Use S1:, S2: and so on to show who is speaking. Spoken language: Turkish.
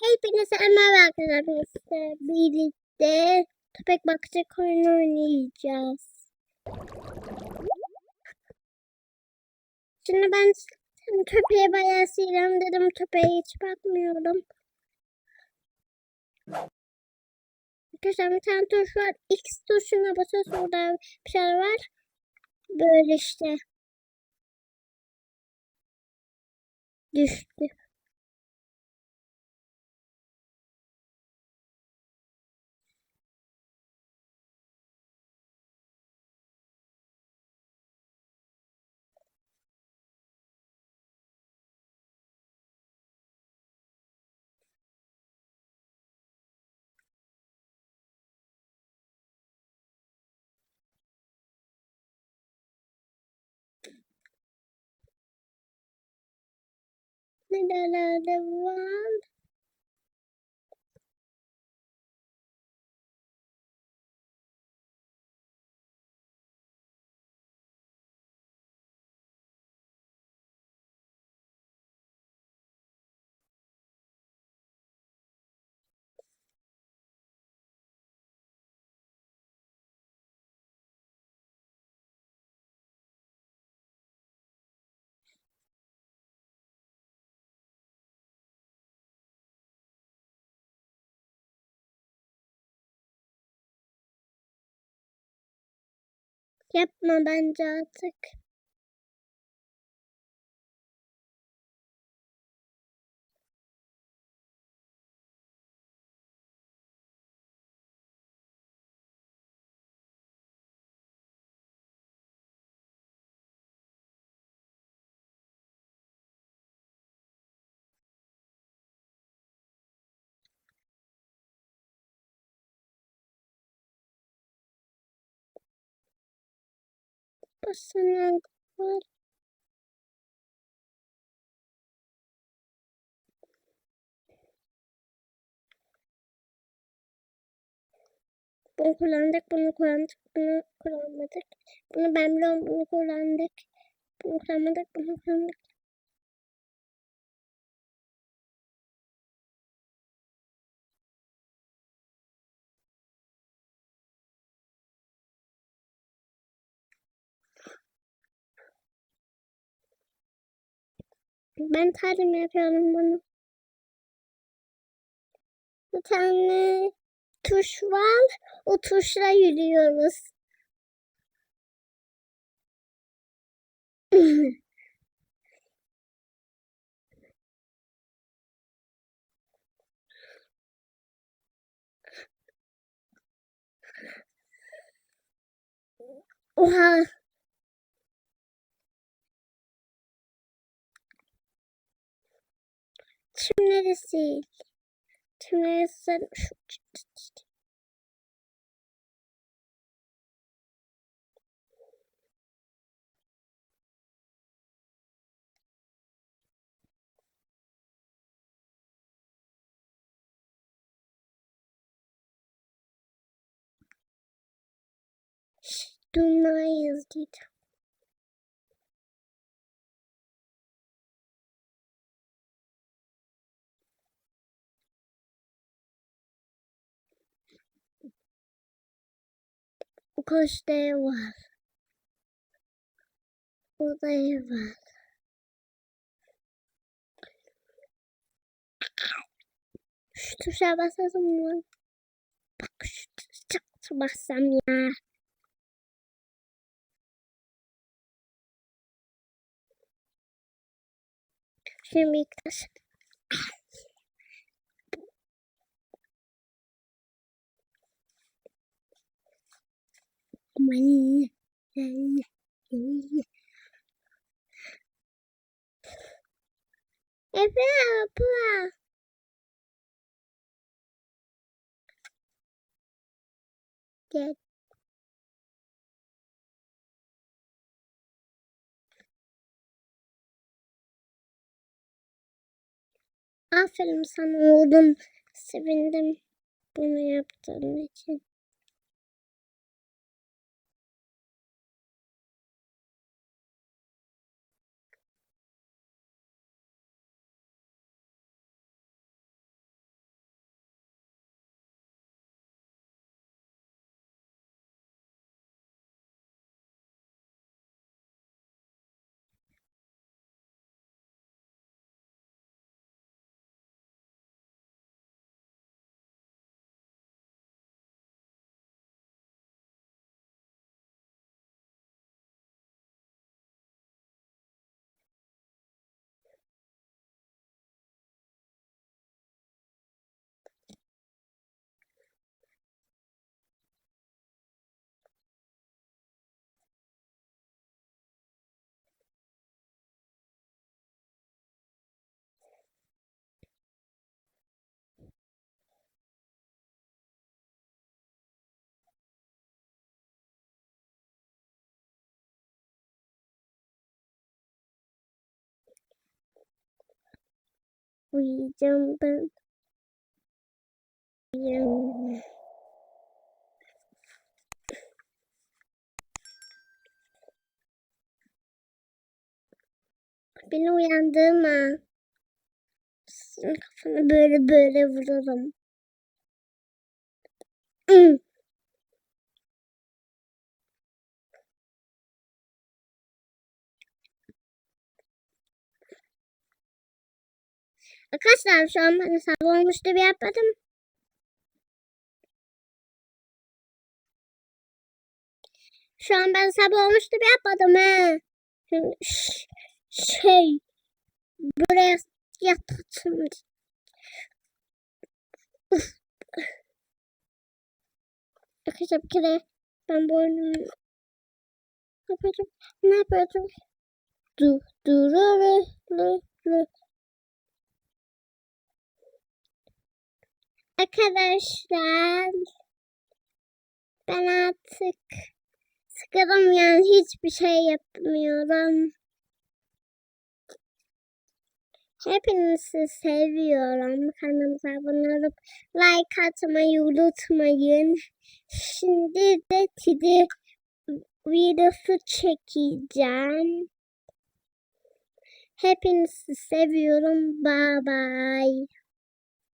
S1: Hepinize merhaba arkadaşlar. Birlikte köpek bakacak oyun oynayacağız. Şimdi ben köpeğe bayağı sinirlendim dedim. Köpeğe hiç bakmıyorum. Arkadaşlar bir tane tuş var. X tuşuna basıyoruz. Orada bir şey var. Böyle işte. Düştü. Nerelerde var? Yapma bence artık. Basına var. Bunu kullandık, bunu kullandık, bunu kullanmadık. Bunu ben biliyorum, bunu kullandık. Bunu kullanmadık, bunu kullandık. Ben talim yapıyorum bunu. Bir tane tuş var. O tuşla yürüyoruz. Oha. Şimdi neresi? Şimdi neresi? Şu Dunayız diyeceğim. O kaçta ev var? Ev var. Şu tuşa basasım mı? Bak şu tuşa bassam ya. Şimdi ilk taş. Efe abla. Gel. Aferin sana oğlum. Sevindim bunu yaptığın için. Uyuyacağım ben. Uyuyacağım. Beni uyandırma. Senin kafana böyle böyle vururum. Arkadaşlar şu an ben sabah olmuştu bir yapmadım. Şu an ben sabah olmuştu bir yapmadım he. Şey buraya yatacağım. Arkadaşlar bir kere ben bu ne yapıyordum? Ne yapıyordum? Du du ru ru ru ru. Arkadaşlar ben artık sıkıldım yani hiçbir şey yapmıyorum. Hepinizi seviyorum. Kanalımıza abone olup like atmayı unutmayın. Şimdi de Tidi videosu çekeceğim. Hepinizi seviyorum. Bye bye.